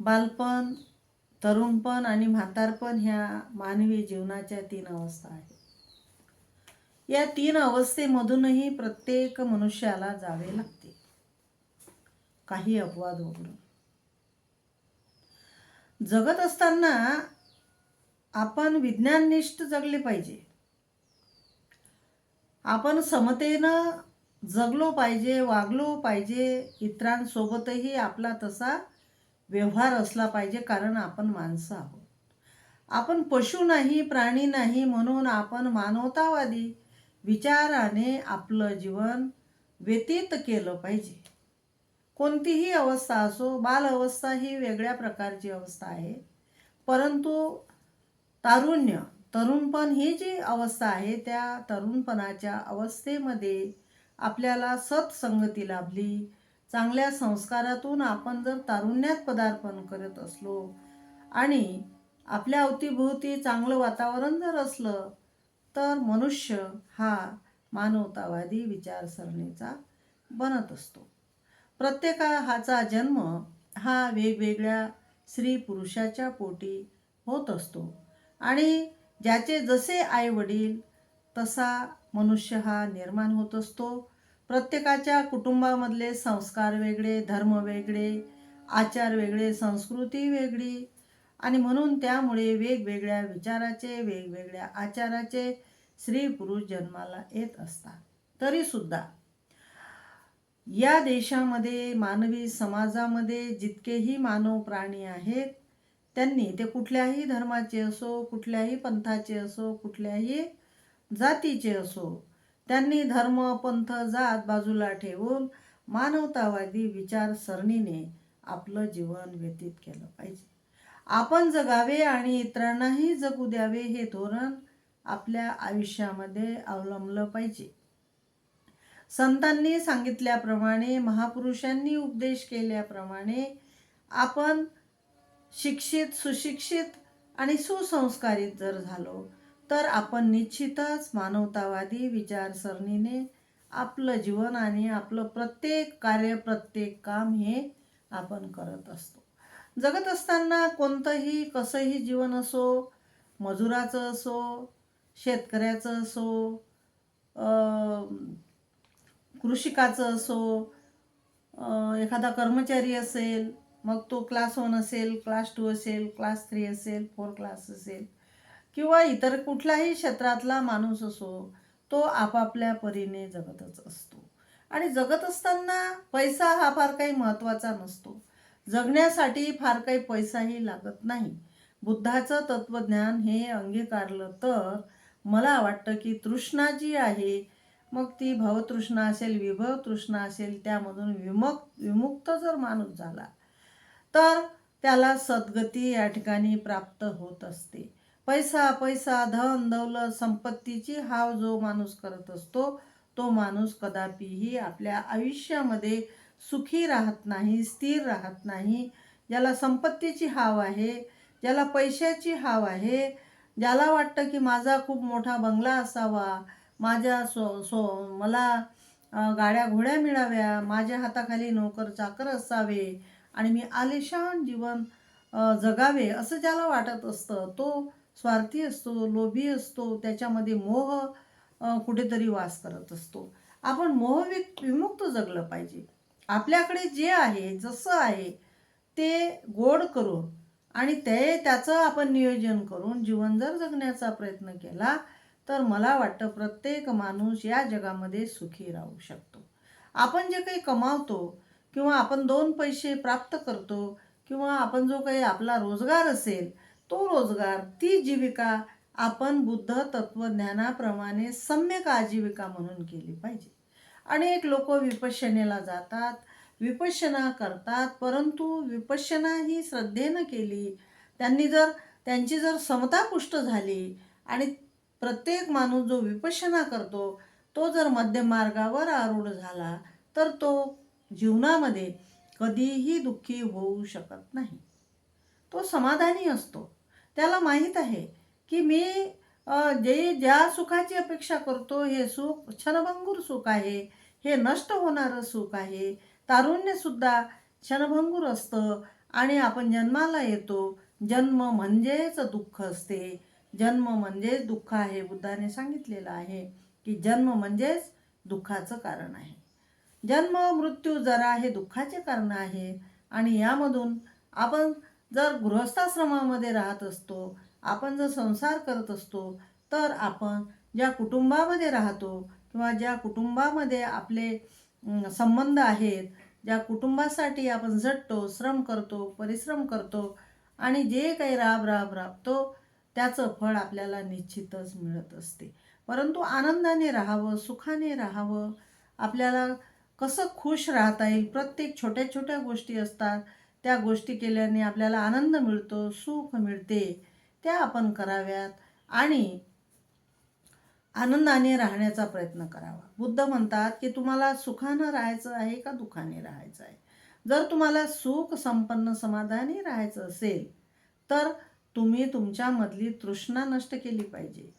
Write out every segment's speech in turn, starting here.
बालपण तरुणपण आणि म्हातारपण ह्या मानवी जीवनाच्या तीन अवस्था आहेत. या तीन अवस्थेमधूनही प्रत्येक मनुष्याला जावे लागते. काही अपवाद वगळून जगत असताना आपण विज्ञाननिष्ठ जगले पाहिजे. आपण समतेनं जगलो पाहिजे वागलो पाहिजे इतरांसोबतही आपला तसा व्यवहार असला पाहिजे कारण आपण माणसं आहोत. आपण पशु नाही प्राणी नाही म्हणून आपण मानवतावादी विचाराने आपलं जीवन व्यतीत केलं पाहिजे. कोणतीही अवस्था असो बाल अवस्था ही वेगळ्या प्रकारची अवस्था आहे. परंतु तारुण्य तरुणपण ही जी अवस्था आहे त्या तरुणपणाच्या अवस्थेमध्ये आपल्याला सत्संगती लाभली चांगल्या संस्कारातून आपण जर तारुण्यात पदार्पण करत असलो आणि आपल्या अवतीभोवती चांगलं वातावरण जर असलं तर मनुष्य हा मानवतावादी विचारसरणीचा बनत असतो. प्रत्येका हाचा जन्म हा वेगवेगळ्या स्त्री पुरुषाच्या पोटी होत असतो आणि ज्याचे जसे आई वडील तसा मनुष्य हा निर्माण होत असतो. प्रत्येकाच्या कुटुंबामधले संस्कार वेगळे धर्म वेगळे आचार वेगळे संस्कृती वेगळी. आणि म्हणून त्यामुळे वेगवेगळ्या विचाराचे वेगवेगळ्या आचाराचे स्त्री पुरुष जन्माला येत असतात. तरीसुद्धा या देशामध्ये मानवी समाजामध्ये जितकेही मानव प्राणी आहेत त्यांनी ते कुठल्याही धर्माचे असो कुठल्याही पंथाचे असो कुठल्याही जातीचे असो त्यांनी धर्म पंथ जात बाजूला ठेवून मानवतावादी विचारसरणीने आपलं जीवन व्यतीत केलं पाहिजे. आपण जगावे आणि इतरांनाही जगू द्यावे हे धोरण आपल्या आयुष्यामध्ये अवलंबलं पाहिजे. संतांनी सांगितल्याप्रमाणे महापुरुषांनी उपदेश केल्याप्रमाणे आपण शिक्षित सुशिक्षित आणि सुसंस्कारित जर झालो तर आपण निश्चितच मानवतावादी विचारसरणीने आपलं जीवन आणि आपलं प्रत्येक कार्य प्रत्येक काम हे आपण करत असतो. जगत असताना कोणतंही कसंही जीवन असो मजुराचं असो शेतकऱ्याचं असो कृषिकाचं असो एखादा कर्मचारी असेल मग तो क्लास वन असेल क्लास टू असेल क्लास थ्री असेल फोर क्लास असेल किंवा इतर कुठलाही क्षेत्रातला माणूस असो तो आपापल्या परीने जगतच असतो. आणि जगत असताना पैसा हा फार काही महत्त्वाचा नसतो. जगण्यासाठी फार काही पैसाही लागत नाही. बुद्धाचं तत्त्वज्ञान हे अंगीकारलं तर मला वाटतं की तृष्णा जी आहे मग ती भवतृष्णा असेल विभव तृष्णा असेल त्यामधून विमुक्त विमुक्त जर माणूस झाला तर त्याला सद्गती या ठिकाणी प्राप्त होत असते. पैसा पैसा धन दौलत संपत्तीची हाव जो माणूस करत असतो तो माणूस कदापिही आपल्या आयुष्यामध्ये सुखी राहत नाही स्थिर राहत नाही. ज्याला संपत्तीची हाव आहे ज्याला पैशाची हाव आहे ज्याला वाटतं की माझा खूप मोठा बंगला असावा माझ्या सो सो मला गाड्या घोड्या मिळाव्या माझ्या हाताखाली नोकर चाकर असावे आणि मी आलिशान जीवन जगावे असं ज्याला वाटत असतं तो स्वार्थी असतो लोभी असतो त्याच्यामध्ये मोह कुठेतरी वास करत असतो. आपण मोहवि विमुक्त जगलं पाहिजे. आपल्याकडे जे आहे जसं आहे ते गोड करून आणि ते त्याचं आपण नियोजन करून जीवन जर जगण्याचा प्रयत्न केला तर मला वाटतं प्रत्येक माणूस या जगामध्ये सुखी राहू शकतो. आपण जे काही कमावतो किंवा आपण दोन पैसे प्राप्त करतो किंवा आपण जो काही आपला रोजगार असेल तो रोजगार ती जीविका आपण बुद्ध तत्त्वज्ञानाप्रमाणे सम्यक आजीविका म्हणून केली पाहिजे. अनेक लोक विपश्यनेला जातात विपश्यना करतात परंतु विपश्यना ही श्रद्धेनं केली. त्यांनी जर त्यांची जर समता पुष्ट झाली आणि प्रत्येक माणूस जो विपश्यना करतो तो जर मध्यमार्गावर आरूढ झाला तर तो जीवनामध्ये कधीही दुःखी होऊ शकत नाही. तो समाधानी असतो. त्याला माहीत आहे की मी जे ज्या सुखाची अपेक्षा करतो हे सुख क्षणभंगूर सुख आहे. हे नष्ट होणारं सुख आहे. तारुण्यसुद्धा क्षणभंगूर असतं आणि आपण जन्माला येतो. जन्म म्हणजेच दुःख असते. जन्म म्हणजेच दुःख आहे बुद्धाने सांगितलेलं आहे की जन्म म्हणजेच दुःखाचं कारण आहे. जन्म मृत्यू जरा हे दुःखाचे कारण आहे आणि यामधून आपण जर गृहस्थाश्रमामध्ये राहत असतो आपण जर संसार करत असतो तर आपण ज्या कुटुंबामध्ये राहतो किंवा ज्या कुटुंबामध्ये आपले संबंध आहेत ज्या कुटुंबासाठी आपण झटतो श्रम करतो परिश्रम करतो आणि जे काही राब राब राबतो त्याचं फळ आपल्याला निश्चितच मिळत असते. परंतु आनंदाने राहावं सुखाने राहावं आपल्याला कसं खुश राहता येईल प्रत्येक छोट्या छोट्या गोष्टी असतात. त्या गोष्टी केल्याने आपल्याला आनंद मिळतो सुख मिळते. त्या आपण कराव्यात आणि आनंदाने राहण्याचा प्रयत्न करावा. बुद्ध म्हणतात की तुम्हाला सुखानं राहायचं आहे का दुखाने राहायचं आहे? जर तुम्हाला सुख संपन्न समाधानी राहायचं असेल तर तुम्ही तुमच्यामधली तृष्णा नष्ट केली पाहिजे.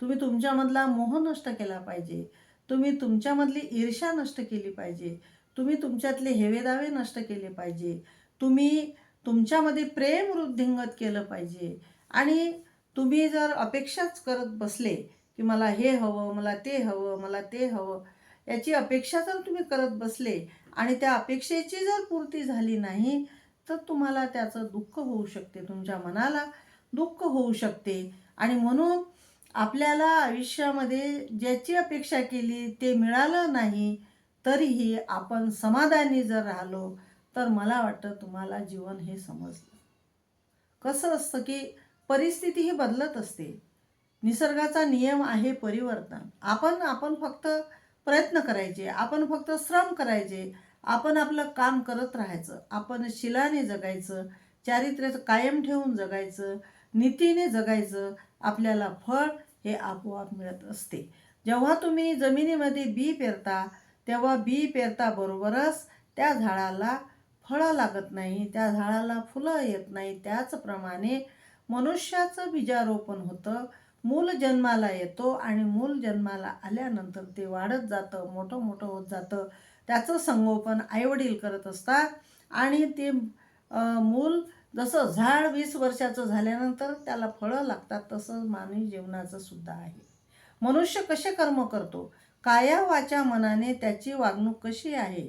तुम्ही तुमच्यामधला मोह नष्ट केला पाहिजे. तुम्ही तुमच्यामधली ईर्ष्या नष्ट केली पाहिजे. तुम्ही तुमच्यातले हेवेदावे नष्ट केले पाहिजे. तुम्ही तुमच्यामध्ये प्रेम वृद्धिंगत केलं पाहिजे. आणि तुम्ही जर अपेक्षाच करत बसले की मला हे हवं मला ते हवं मला ते हवं याची अपेक्षा जर तुम्ही करत बसले आणि त्या अपेक्षेची जर पूर्ती झाली नाही तर तुम्हाला त्याचं दुःख होऊ शकते तुमच्या मनाला दुःख होऊ शकते. आणि म्हणून आपल्याला आयुष्यामध्ये ज्याची अपेक्षा केली ते मिळालं नाही तरीही आपण समाधानी जर राहिलो तर मला वाटतं तुम्हाला जीवन हे समजलं. कसं असतं की परिस्थिती ही बदलत असते. निसर्गाचा नियम आहे परिवर्तन. आपण आपण फक्त प्रयत्न करायचे आपण फक्त श्रम करायचे आपण आपलं काम करत राहायचं आपण शिलाने जगायचं चारित्र्याचं कायम ठेवून जगायचं नीतीने जगायचं आपल्याला फळ हे आपोआप मिळत असते. जेव्हा तुम्ही जमिनीमध्ये बी पेरता तेव्हा बी पेरता बरोबरच त्या झाडाला फळं लागत नाही त्या झाडाला फुलं येत नाही. त्याचप्रमाणे मनुष्याचं बीजारोपण होतं. मूल जन्माला येतो आणि मूल जन्माला आल्यानंतर ते वाढत जातं मोठं मोठं होत जातं. त्याचं संगोपन आईवडील करत असतात आणि ते मूल जसं झाड वीस वर्षाचं झाल्यानंतर त्याला फळं लागतात तसं मानवी जीवनाचं सुद्धा आहे. मनुष्य कसे कर्म करतो? काया वाच्या मनाने त्याची वागणूक कशी आहे?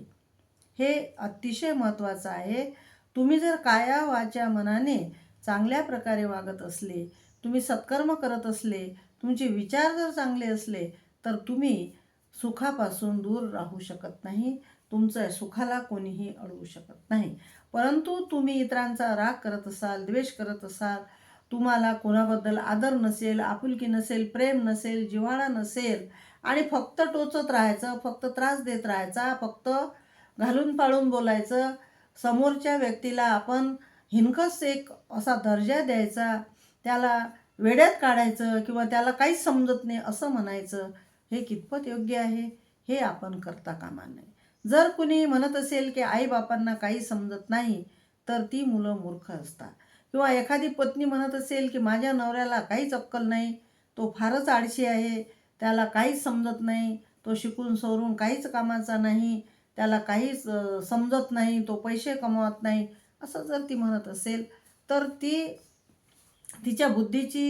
हे अतिशय महत्त्वाचं आहे. तुम्ही जर काया वाच्या मनाने चांगल्या प्रकारे वागत असले तुम्ही सत्कर्म करत असले तुमचे विचार जर चांगले असले तर तुम्ही सुखापासून दूर राहू शकत नाही. तुमचं सुखाला कोणीही अडवू शकत नाही. परंतु तुम्ही इतरांचा राग करत असाल द्वेष करत असाल तुम्हाला कोणाबद्दल आदर नसेल आपुलकी नसेल प्रेम नसेल जिव्हाळा नसेल आणि फक्त टोचत राहायचं फक्त त्रास देत राहायचा फक्त घालून पाळून बोलायचं. समोरच्या व्यक्तीला आपण हिनकस एक असा दर्जा द्यायचा. त्याला वेड्यात काढायचं किंवा त्याला काहीच समजत नाही असं म्हणायचं हे कितपत योग्य आहे? हे आपण करता कामा नये. जर कुणी म्हणत असेल की आईबापांना काही समजत नाही तर ती मुलं मूर्ख असतात. किंवा एखादी पत्नी म्हणत असेल की माझ्या नवऱ्याला काहीच अक्कल नाही तो फारच आळशी आहे त्याला काहीच समजत नाही तो शिकून सोरून काहीच कामाचा नाही त्याला काहीच समजत नाही तो पैसे कमवत नाही असं जर ती म्हणत असेल तर ती तिच्या बुद्धीची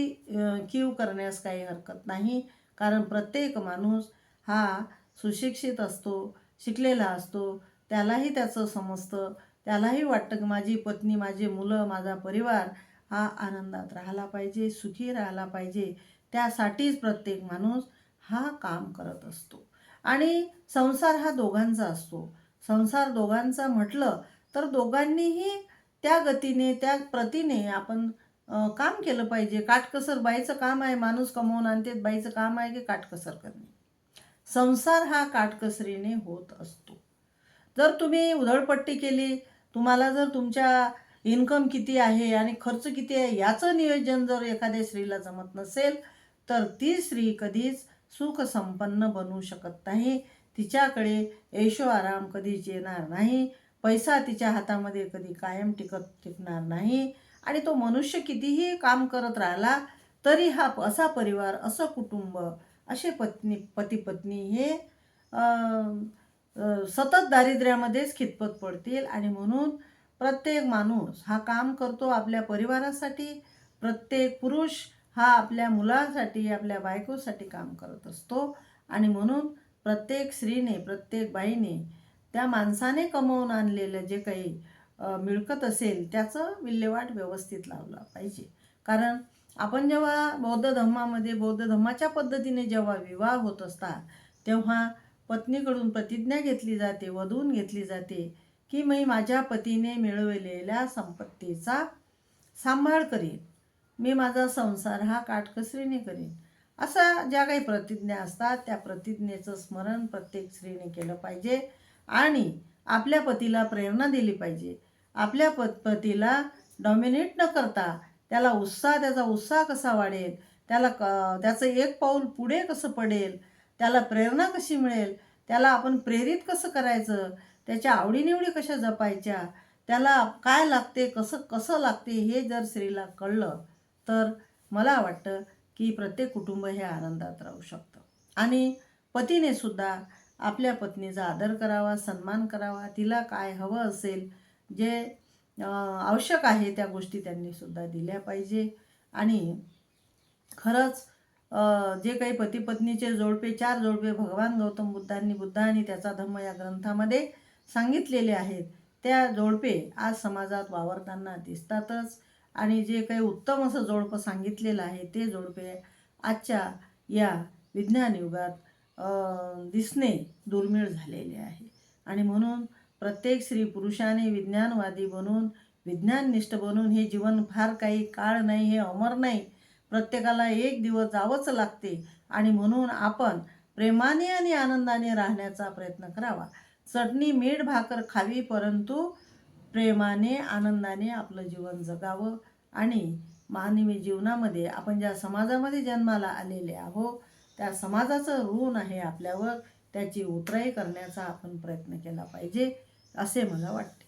कीव करण्यास काही हरकत नाही. कारण प्रत्येक माणूस हा सुशिक्षित असतो शिकलेला असतो. त्यालाही त्याचं समजतं. त्यालाही वाटतं की माझी पत्नी माझी मुलं माझा परिवार हा आनंदात राहिला पाहिजे सुखी राहिला पाहिजे. त्यासाठीच प्रत्येक माणूस हा काम करत असतो. आणि संसार हा दोघांचा असतो. संसार दोघांचा म्हटलं तर दोघांनीही त्या गतीने त्या प्रतीने आपण काम केलं पाहिजे. काटकसर बाईचं काम आहे माणूस कमवून आणते बाईचं काम आहे की काटकसर करणे. संसार हा काटकसरीने होत असतो. जर तुम्ही उधळपट्टी केली तुम्हाला जर तुमच्या इन्कम किती आहे आणि खर्च किती आहे याचं नियोजन जर एखाद्या स्त्रीला जमत नसेल तर ती स्त्री कधीच सुखसंपन्न बनू शकत नाही. तिच्याकडे ऐशो आराम कधीच येणार नाही. पैसा तिच्या हातामध्ये कधी कायम टिकत टिकणार नाही. आणि तो मनुष्य कितीही काम करत राहिला तरी हा असा परिवार असं कुटुंब असे पत्नी पती पत्नी हे सतत दारिद्र्यामध्येच खितपत पडतील. आणि म्हणून प्रत्येक माणूस हा काम करतो आपल्या परिवारासाठी. प्रत्येक पुरुष हा आपल्या मुलासाठी आपल्या बायकोसाठी काम करत असतो. आणि म्हणून प्रत्येक स्त्रीने प्रत्येक बाईने त्या माणसाने कमवून आणलेलं जे काही मिळकत असेल त्याचं विल्हेवाट व्यवस्थित लावला पाहिजे. कारण आपण जेव्हा बौद्ध धर्मामध्ये बौद्ध धर्माच्या पद्धतीने जेव्हा विवाह होत असतात तेव्हा पत्नीकडून प्रतिज्ञा घेतली जाते वधून घेतली जाते की मी माझ्या पतीने मिळवलेल्या संपत्तीचा सांभाळ करीन. मी माझा संसार हा काटकसरीने करीन. असा ज्या काही प्रतिज्ञा असतात त्या प्रतिज्ञेचं स्मरण प्रत्येक स्त्रीने केलं पाहिजे आणि आपल्या पतीला प्रेरणा दिली पाहिजे. आपल्या प पतीला डॉमिनेट न करता त्याला उत्साह त्याचा उत्साह कसा वाढेल त्याला क त्याचं एक पाऊल पुढे कसं पडेल त्याला प्रेरणा कशी मिळेल त्याला आपण प्रेरित कसं करायचं त्याच्या आवडीनिवडी कशा जपायच्या त्याला काय लागते कसं कसं लागते हे जर स्त्रीला कळलं तर मला वाटतं की प्रत्येक कुटुंब हे आनंदात राहू शकतं. आणि पतीने सुद्धा आपल्या पत्नीचा आदर करावा सन्मान करावा तिला काय हवं असेल जे आवश्यक आहे त्या गोष्टी त्यांनी सुद्धा दिल्या पाहिजे. आणि खरंच जे काही पती पत्नीचे जोडपे चार जोडपे भगवान गौतम बुद्धांनी बुद्ध आणि त्याचा धम्म या ग्रंथामध्ये सांगितलेले आहेत. त्या जोडपे आज समाजात वावरताना दिसतातच. आणि जे काही उत्तम असं जोडपं सांगितलेलं आहे ते जोडपे आजच्या या विज्ञान युगात दिसणे दुर्मिळ झालेले आहे. आणि म्हणून प्रत्येक स्त्री पुरुषाने विज्ञानवादी बनून विज्ञाननिष्ठ बनून हे जीवन फार काही काळ नाही हे अमर नाही. प्रत्येकाला एक दिवस जावंच लागते. आणि म्हणून आपण प्रेमाने आणि आनंदाने राहण्याचा प्रयत्न करावा. चटणी मीठ भाकर खावी परंतु प्रेमाने आनंदाने आपलं जीवन जगावं आणि मानवी जीवनामध्ये आपण ज्या समाजामध्ये जन्माला आलेले आहो त्या समाजाचं ऋण आहे आपल्यावर. त्याची उतराई करण्याचा आपण प्रयत्न केला पाहिजे असे मला वाटतं.